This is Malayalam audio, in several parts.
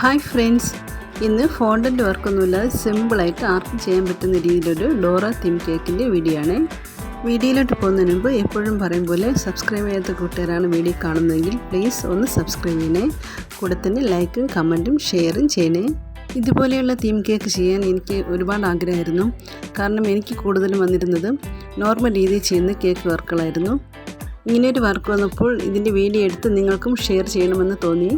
ഹായ് ഫ്രണ്ട്സ് ഇന്ന് ഫോണ്ടന്റ് വർക്കൊന്നുമില്ലാതെ സിമ്പിളായിട്ട് ആർക്കും ചെയ്യാൻ പറ്റുന്ന രീതിയിലൊരു ഡോറ തീം കേക്കിന്റെ വീഡിയോ ആണ്. വീഡിയോയിലോട്ട് പോകുന്നതിന് മുമ്പ് എപ്പോഴും പറയും പോലെ സബ്സ്ക്രൈബ് ചെയ്യാത്ത കൂട്ടുകാരാണ് വീഡിയോ കാണുന്നതെങ്കിൽ പ്ലീസ് ഒന്ന് സബ്സ്ക്രൈബ് ചെയ്യണേ. കൂടെ തന്നെ ലൈക്കും കമന്റും ഷെയറും ചെയ്യണേ. ഇതുപോലെയുള്ള തീം കേക്ക് ചെയ്യാൻ എനിക്ക് ഒരുപാട് ആഗ്രഹമായിരുന്നു. കാരണം എനിക്ക് കൂടുതലും വന്നിരുന്നത് നോർമൽ രീതിയിൽ ചെയ്യുന്ന കേക്ക് വർക്കുകളായിരുന്നു ഇങ്ങനെയൊരു വർക്ക് വന്നപ്പോൾ ഇതിന്റെ വീഡിയോ എടുത്ത് നിങ്ങൾക്കും ഷെയർ ചെയ്യണമെന്ന് തോന്നി.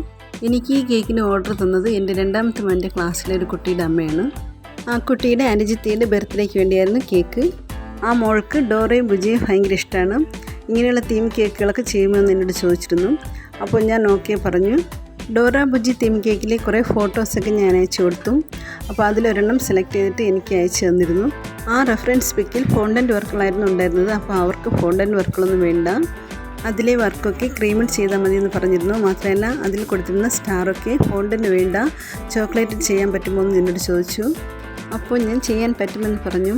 എനിക്ക് ഈ കേക്കിന് ഓർഡർ തന്നത് എന്റെ രണ്ടാമത്തെ മന്റെ ക്ലാസ്സിലെ ഒരു കുട്ടിയുടെ അമ്മയാണ്. ആ കുട്ടിയുടെ അനുജിത്തിയുടെ ബർത്ത്ഡേക്ക് വേണ്ടിയായിരുന്നു കേക്ക്. ആ മോൾക്ക് ഡോറയും ബുജിയും ഭയങ്കര ഇഷ്ടമാണ്. ഇങ്ങനെയുള്ള തീം കേക്കുകളൊക്കെ ചെയ്യുമെന്ന് എന്നോട് ചോദിച്ചിരുന്നു. അപ്പോൾ ഞാൻ ഓക്കെ പറഞ്ഞു. ഡോറ ബുജി തീം കേക്കിലെ കുറേ ഫോട്ടോസൊക്കെ ഞാൻ അയച്ചു കൊടുത്തു. അപ്പോൾ അതിലൊരെണ്ണം സെലക്ട് ചെയ്തിട്ട് എനിക്ക് അയച്ചു തന്നിരുന്നു. ആ റെഫറൻസ് പിക്കിൽ ഫോണ്ടന്റ് വർക്കുകളായിരുന്നു ഉണ്ടായിരുന്നത്. അപ്പോൾ അവർക്ക് ഫോണ്ടന്റ് വർക്കുകളൊന്നും വേണ്ട. അതിലെ വർക്കൊക്കെ ക്രീമിൽ ചെയ്താൽ മതി എന്ന് പറഞ്ഞിരുന്നു. മാത്രമല്ല അതിൽ കൊടുത്തിരുന്ന സ്റ്റാറൊക്കെ ഫോണ്ടിന് വേണ്ട ചോക്ലേറ്റ് ചെയ്യാൻ പറ്റുമോ എന്ന് എന്നോട് ചോദിച്ചു. അപ്പോൾ ഞാൻ ചെയ്യാൻ പറ്റുമെന്ന് പറഞ്ഞു.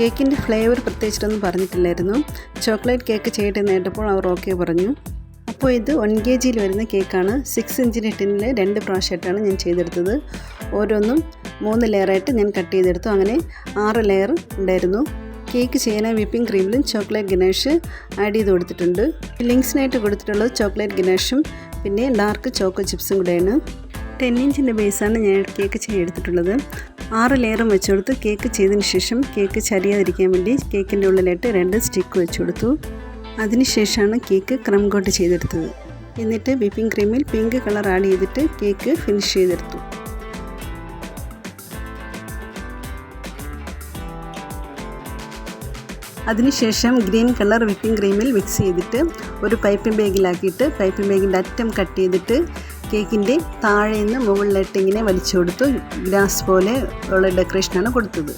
കേക്കിന്റെ ഫ്ലേവർ പ്രത്യേകിച്ചിട്ടൊന്നും പറഞ്ഞിട്ടില്ലായിരുന്നു. ചോക്ലേറ്റ് കേക്ക് ചെയ്യട്ടെ നേട്ടപ്പോൾ അവർ ഓക്കെ പറഞ്ഞു. അപ്പോൾ ഇത് വൺ കെ ജിയിൽ വരുന്ന കേക്കാണ്. സിക്സ് ഇഞ്ചിന്റെ ടിന്നിൽ രണ്ട് പ്രാവശ്യമായിട്ടാണ് ഞാൻ ചെയ്തെടുത്തത്. ഓരോന്നും മൂന്ന് ലെയറായിട്ട് ഞാൻ കട്ട് ചെയ്തെടുത്തു. അങ്ങനെ ആറ് ലെയർ ഉണ്ടായിരുന്നു. കേക്ക് ചെയ്യാൻ വിപ്പിംഗ് ക്രീമിലും ചോക്ലേറ്റ് ഗിനേഷ് ആഡ് ചെയ്ത് കൊടുത്തിട്ടുണ്ട്. ഫില്ലിങ്സിനായിട്ട് കൊടുത്തിട്ടുള്ളത് ചോക്ലേറ്റ് ഗിനേഷും പിന്നെ ഡാർക്ക് ചോക്കോ ചിപ്സും കൂടെയാണ്. ടെൻ ഇഞ്ചിന്റെ ബേസാണ് ഞാൻ കേക്ക് ചെയ്തെടുത്തിട്ടുള്ളത്. ആറ് ലെയറും വെച്ച് കൊടുത്ത് കേക്ക് ചെയ്തതിന് ശേഷം കേക്ക് ചരിയാതിരിക്കാൻ വേണ്ടി കേക്കിന്റെ ഉള്ളിലായിട്ട് രണ്ട് സ്റ്റിക്ക് വെച്ച് കൊടുത്തു. അതിനുശേഷമാണ് കേക്ക് ക്രം കോട്ട് ചെയ്തെടുത്തത്. എന്നിട്ട് വിപ്പിംഗ് ക്രീമിൽ പിങ്ക് കളർ ആഡ് ചെയ്തിട്ട് കേക്ക് ഫിനിഷ് ചെയ്തെടുത്തു. അതിനുശേഷം ഗ്രീൻ കളർ വിപ്പിംഗ് ക്രീമിൽ മിക്സ് ചെയ്തിട്ട് ഒരു പൈപ്പിംഗ് ബാഗിലാക്കിയിട്ട് പൈപ്പിംഗ് ബാഗിന്റെ അറ്റം കട്ട് ചെയ്തിട്ട് കേക്കിന്റെ താഴെ നിന്ന് മുകളിലിട്ട് ഇങ്ങനെ വലിച്ചു കൊടുത്തു. ഗ്ലാസ് പോലെ ഉള്ള ഡെക്കറേഷനാണ് കൊടുത്തത്.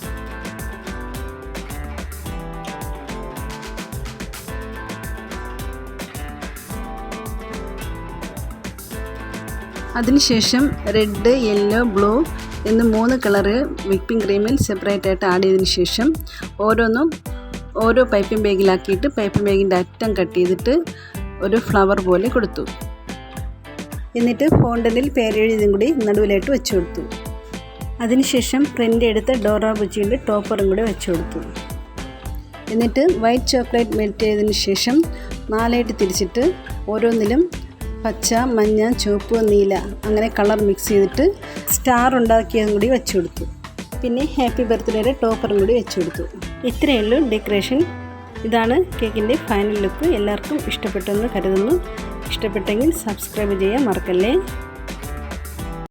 അതിനുശേഷം റെഡ് യെല്ലോ ബ്ലൂ എന്ന് മൂന്ന് കളറ് വിപ്പിംഗ് ക്രീമിൽ സെപ്പറേറ്റ് ആയിട്ട് ആഡ് ചെയ്തതിന് ശേഷം ഓരോന്നും ഓരോ പൈപ്പിംഗ് ബാഗിലാക്കിയിട്ട് പൈപ്പിംഗ് ബാഗിന്റെ അറ്റം കട്ട് ചെയ്തിട്ട് ഒരു ഫ്ലവർ പോലെ കൊടുത്തു. എന്നിട്ട് ഫോണ്ടനിൽ പേരെഴുതിയും കൂടി നടുവിലായിട്ട് വെച്ചു കൊടുത്തു. അതിനുശേഷം പ്രിന്റ് എടുത്ത ഡോറ ബുച്ചിയുടെ ടോപ്പറും കൂടി വെച്ചു കൊടുത്തു. എന്നിട്ട് വൈറ്റ് ചോക്ലേറ്റ് മെൽറ്റ് ചെയ്തതിന് ശേഷം നാലായിട്ട് തിരിച്ചിട്ട് ഓരോന്നിലും പച്ച മഞ്ഞ ചുവപ്പ് നീല അങ്ങനെ കളർ മിക്സ് ചെയ്തിട്ട് സ്റ്റാർ ഉണ്ടാക്കിയതും കൂടി വെച്ചു കൊടുത്തു. പിന്നെ ഹാപ്പി ബർത്ത്ഡേയുടെ ടോപ്പറും കൂടി വെച്ചു കൊടുത്തു. ഇത്രയേ ഉള്ളൂ ഡെക്കറേഷൻ. ഇതാണ് കേക്കിന്റെ ഫൈനൽ ലുക്ക്. എല്ലാവർക്കും ഇഷ്ടപ്പെട്ടെന്ന് കരുതുന്നു. ഇഷ്ടപ്പെട്ടെങ്കിൽ സബ്സ്ക്രൈബ് ചെയ്യാൻ മറക്കല്ലേ?